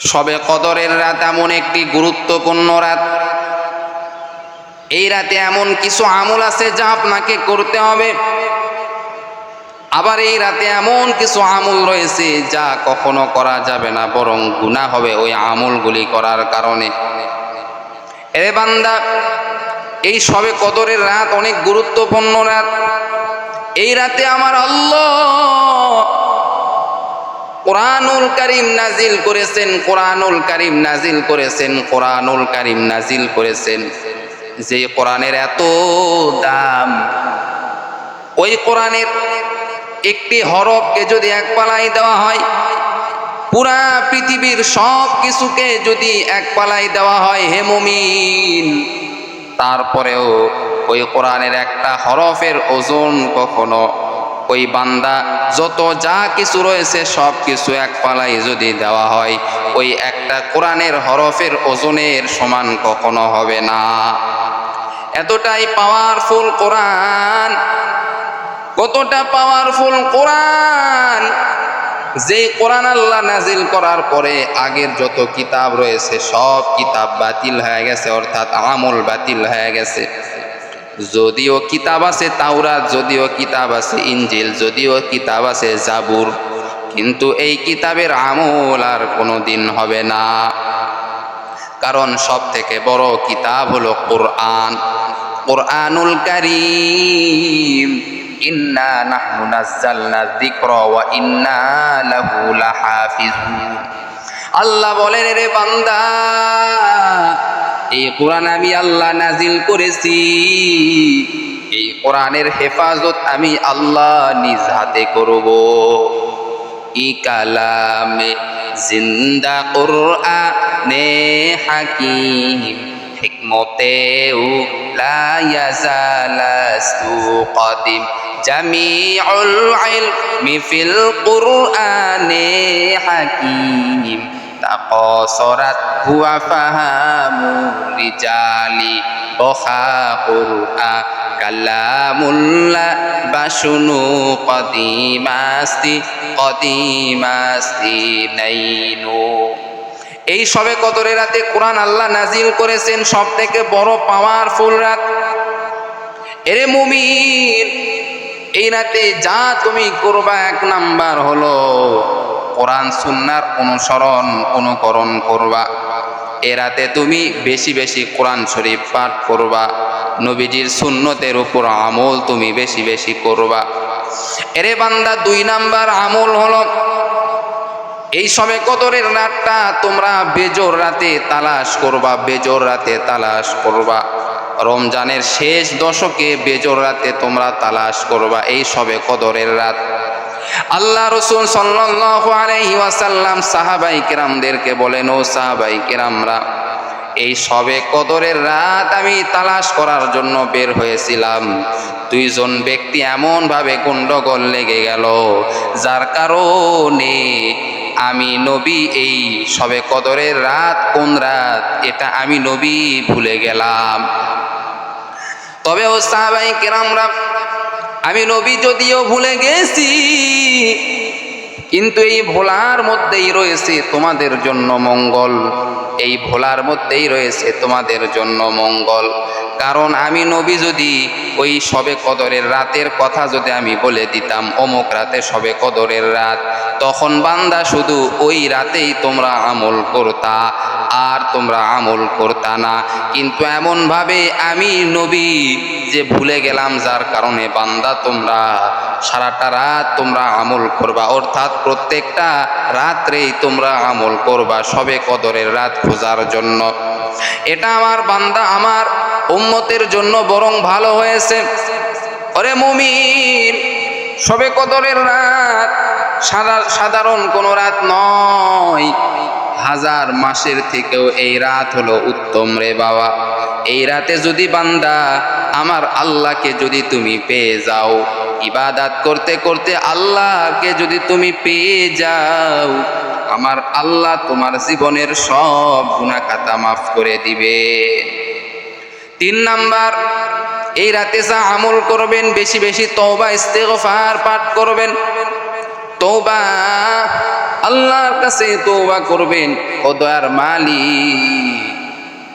সবে কদরের রাত এমন একটি গুরুত্বপূর্ণ রাত। এই রাতে এমন কিছু আমল আছে যা আপনাকে করতে হবে। আবার এই রাতে এমন কিছু আমল রয়েছে যা কখনো করা যাবে না, বরং গুণা হবে ওই আমলগুলি করার কারণে। এরে বান্দা, এই সবে কদরের রাত অনেক গুরুত্বপূর্ণ রাত। এই রাতে আমার আল্লাহ কোরআনুল কারিম নাজিল করেছেন, কোরআনুল করিম নাজিল করেছেন, কোরআনুল করিম নাজিল করেছেন। যে কোরআনের এত দাম, ওই কোরআনের একটি হরফকে যদি এক পালাই দেওয়া হয়, পুরা পৃথিবীর সব কিছুকে যদি এক পালাই দেওয়া হয়, হে মুমিন, তারপরেও ওই কোরআনের একটা হরফের ওজন কখনো ওই বান্দা, যত যা কিছু রয়েছে সব কিছু এক পালাই যদি দেওয়া হয়, ওই একটা কোরআনের হরফের ওজনের সমান কখনো হবে না। এতটাই পাওয়ারফুল কোরআন, কতটা পাওয়ারফুল কোরআন যে কোরআন আল্লাহ নাজিল করার পরে আগের যত কিতাব রয়েছে সব কিতাব বাতিল হয়ে গেছে, অর্থাৎ আমল বাতিল হয়ে গেছে। যদিও কিতাব আছে তাওরাত, যদিও কিতাব আছে ইঞ্জিল, যদিও কিতাব আছে জাবুর, কিন্তু এই কিতাবের আমল আর কোনো দিন হবে না। কারণ সব থেকে বড় কিতাব হলো কোরআন। কোরআনুল কারীম, ইন্না ইন্না লাহু আল্লাহ বলেন রে বান্দা এই কোরআন আমি আল্লাহ নাজিল করেছি। এই কোরআনের হেফাজত আমি আল্লাহ নিজ হাতে করব। ই কালামে জিন্দা কোরআনে হাকিম হিকমতেও লা ইয়াজালাস্তু কদিম। জামিউল ইলমি ফিল কোরআনে হাকিম তাকসরাত হুয়া ফাহামু রিজালি বখা কোরআন কালামুল্লাহ বাসুনু কদিমাস্তি কদিমাস্তি নাইনু। এই সবে কদরের রাতে কোরআন আল্লাহ নাজিল করেছেন সব থেকে বড় পাওয়ারফুল রাত। এরে মুমিন, এই রাতে যা তুমি করবা এক নাম্বার হলো কোরআন, সুন্নার অনুসরণ, অনুকরণ করবা। এ রাতে তুমি বেশি বেশি কোরআন শরীফ পাঠ করবা। নবীজির সুন্নতের উপর আমল তুমি বেশি বেশি করবা। এরে বান্দা, দুই নাম্বার আমল হলো, এই সময় কদরের রাতটা তোমরা বেজোর রাতে তালাশ করবা, বেজোর রাতে তালাশ করবা। রমজানের শেষ দশকে বেজোর রাতে তোমরা তালাশ করবা, এই সবে কদরের রাত। আল্লাহ রসুল ওয়াসাল্লাম সাহাবাই কেরামদেরকে বলেন, ও সাহাবাই কেরামরা, এই সবে কদরের রাত আমি তালাশ করার জন্য বের হয়েছিলাম। দুইজন ব্যক্তি এমনভাবে গন্ডগোল লেগে গেল, যার কারণে আমি নবী, এই সবে কদরের রাত কোন রাত, এটা আমি নবী ভুলে গেলাম। তবে ও সাহাবাই কেরামরা, আমি নবী যদিও ভুলে গেছি কিন্তু এই ভোলার মধ্যেই রয়েছে তোমাদের জন্য মঙ্গল। এই ভোলার মধ্যেই রয়েছে তোমাদের জন্য মঙ্গল। কারণ আমি নবী যদি, ওই সবে কদরের রাতের কথা যদি আমি বলে দিতাম, অমুক রাতে সবে কদরের রাত, তখন বান্দা শুধু ওই রাতেই তোমরা আমল করতা, আর তোমরা আমল করতা না। কিন্তু এমনভাবে আমি নবী যে ভুলে গেলাম, যার কারণে বান্দা তোমরা সারাটা রাত তোমরা আমল করবা। অর্থাৎ প্রত্যেকটা রাত্রেই তোমরা আমল করবা সবে কদরের রাত খোঁজার জন্য। এটা আমার বান্দা আমার উম্মতের জন্য বরং ভালো হয়েছে। ওরে মুমিন, সবে কদরের রাত সাধারণ কোনো রাত নয়। হাজার মাসের থেকেও এই রাত হলো উত্তম রে বাবা। এই রাতে যদি বান্দা আমার আল্লাহকে যদি তুমি পেয়ে যাও ইবাদাত করতে করতে আল্লাহকে যদি তুমি পেয়ে যাও, আমার আল্লাহ তোমার জীবনের সব গুণাখাতা মাফ করে দিবে। তিন নাম্বার, এই রাতে যা আমল করবেন, বেশি বেশি তওবা, ইস্তেগফার পাঠ করবেন। তওবা, আল্লাহর কাছে তৌবা করবেন, ও দয়ার মালিক।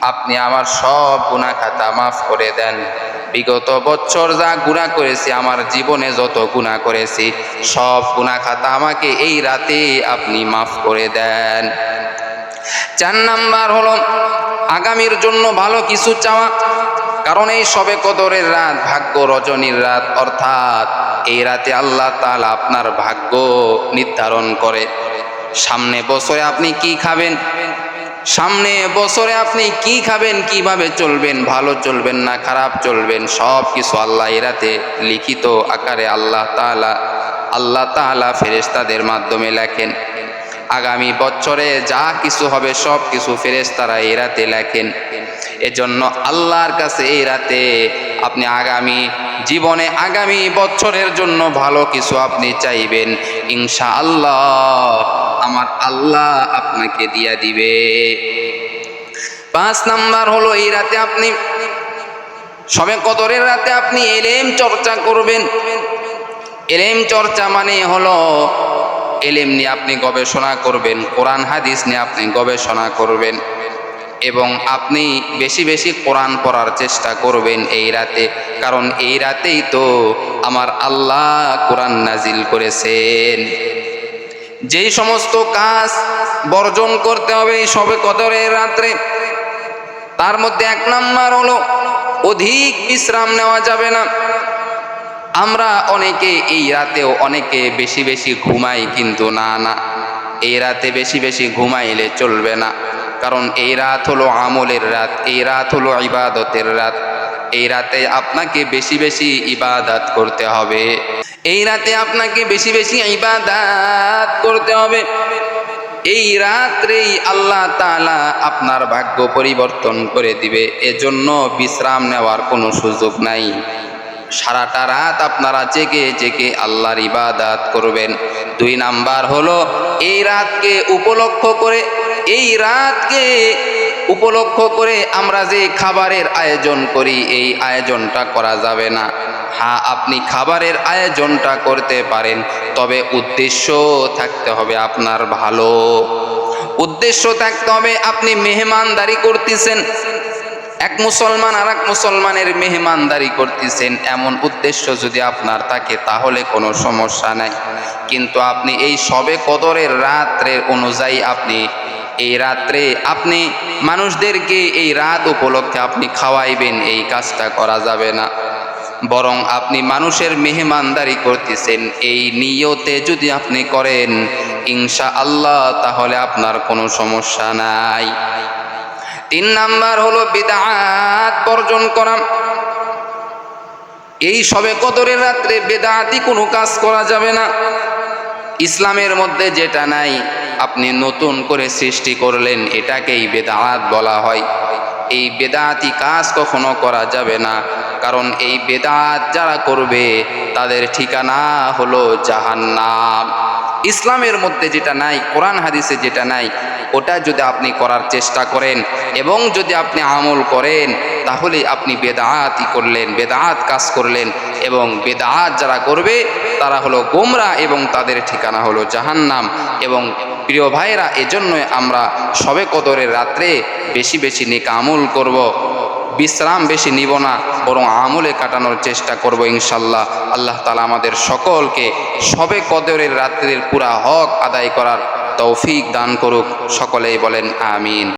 আপনি আমার সব গুনাহ খাতা মাফ করে দেন। বিগত বছর যা গুনাহ করেছি, আমার জীবনে যত গুনাহ করেছি, সব গুনাহ খাতা আমাকে এই রাতে আপনি মাফ করে দেন। চার নাম্বার হলো, আগামীর জন্য ভালো কিছু চাওয়া। কারণ এই সবে কদরের রাত, ভাগ্য রজনীর রাত। অর্থাৎ এই রাতে আল্লাহ তাআলা আপনার ভাগ্য নির্ধারণ করে। সামনে বছরে আপনি কি খাবেন? সামনে বছরে আপনি কি খাবেন, কীভাবে চলবেন, ভালো চলবেন না, খারাপ চলবেন সব কিছু আল্লাহ এরাতে লিখিত আকারে আল্লাহ তাআলা আল্লাহ তাআলা ফেরেশতাদের মাধ্যমে লেখেন। আগামী বছরে যা কিছু হবে সব কিছু ফেরেশতারা এই রাতে লেখেন। এজন্য আল্লাহর কাছে এই রাতে আপনি আগামী জীবনে, আগামী বছরের জন্য ভালো কিছু আপনি চাইবেন। ইনশা আল্লাহ আমার আল্লাহ আপনাকে দিয়া দিবে। পাঁচ নাম্বার হলো, এই রাতে আপনি সবে কদরের রাতে আপনি এলেম চর্চা করবেন। এলেম চর্চা মানে হলো এলেম নিয়ে আপনি গবেষণা করবেন, কোরআন হাদিস নিয়ে আপনি গবেষণা করবেন এবং আপনি বেশি বেশি কোরআন পড়ার চেষ্টা করবেন এই রাতে। কারণ এই রাতেই তো আমার আল্লাহ কোরআন নাজিল করেছেন। যেই সমস্ত কাজ বর্জন করতে হবে, এই সবে কদরের রাত্রে। তার মধ্যে এক নাম্বার হলো, অধিক বিশ্রাম নেওয়া যাবে না। আমরা অনেকে এই রাতেও অনেকে বেশি বেশি ঘুমাই, কিন্তু না না, এই রাতে বেশি বেশি ঘুমাইলে চলবে না। কারণ এই রাত হলো আমলের রাত, এই রাত হলো ইবাদতের রাত। এই রাতে আপনাকে বেশি বেশি ইবাদাত করতে হবে। এই রাতে আপনাকে বেশি বেশি ইবাদাত করতে হবে। এই রাত্রেই আল্লাহ তালা আপনার ভাগ্য পরিবর্তন করে দিবে। এজন্য বিশ্রাম নেওয়ার কোনো সুযোগ নাই। সারাটা রাত আপনারা জেগে জেগে আল্লাহর ইবাদাত করবেন। দুই নাম্বার হলো, এই রাতকে উপলক্ষ করে, এই রাতকে উপলক্ষ করে আমরা যে খাবারের আয়োজন করি, এই আয়োজনটা করা যাবে না। হ্যাঁ আপনি খাবারের আয়োজনটা করতে পারেন, তবে উদ্দেশ্য থাকতে হবে আপনার ভালো। উদ্দেশ্য থাকতে হবে আপনি মেহমানদারি করতেছেন। এক মুসলমান আর এক মুসলমানের মেহমানদারি করতেছেন, এমন উদ্দেশ্য যদি আপনার থাকে, তাহলে কোনো সমস্যা নাই। কিন্তু আপনি এই সবে কদরের রাত্রের অনুযায়ী আপনি এই রাত্রে আপনি মানুষদেরকে এই রাত উপলক্ষে আপনি খাওয়াইবেন, এই কাজটা করা যাবে না। বরং আপনি মানুষের মেহমানদারি করতেছেন, এই নিয়তে যদি আপনি করেন ইনশা আল্লাহ তাহলে আপনার কোনো সমস্যা নাই। তিন নাম্বার হলো বেদাত বর্জন করা। এই সবে কদরের রাত্রে বেদাতি কোনো কাজ করা যাবে না। ইসলামের মধ্যে যেটা নাই আপনি নতুন করে সৃষ্টি করলেন, এটাকেই বেদাত বলা হয়। এই বেদাতি কাজ কখনো করা যাবে না, কারণ এই বেদাত যারা করবে, তাদের ঠিকানা হলো জাহান্নাম। ইসলামের মধ্যে যেটা নাই, কোরআন হাদিসে যেটা নাই, ওটা যদি আপনি করার চেষ্টা করেন এবং যদি আপনি আমল করেন, তাহলে আপনি বেদাতই করলেন, বেদাত কাজ করলেন এবং বেদাত যারা করবে, তারা হলো গোমরা এবং তাদের ঠিকানা হলো জাহান্নাম এবং প্রিয় ভাইরা এজন্যই আমরা সবে কদরের রাত্রে বেশি বেশি নিকামুল আমল করব। বিশ্রাম বেশি নিব না, বরং আমলে কাটানোর চেষ্টা করব ইনশাল্লাহ। আল্লাহ তালা আমাদের সকলকে সবে কদরের রাত্রের পুরা হক আদায় করার তৌফিক দান করুক। সকলেই বলেন, আমিন।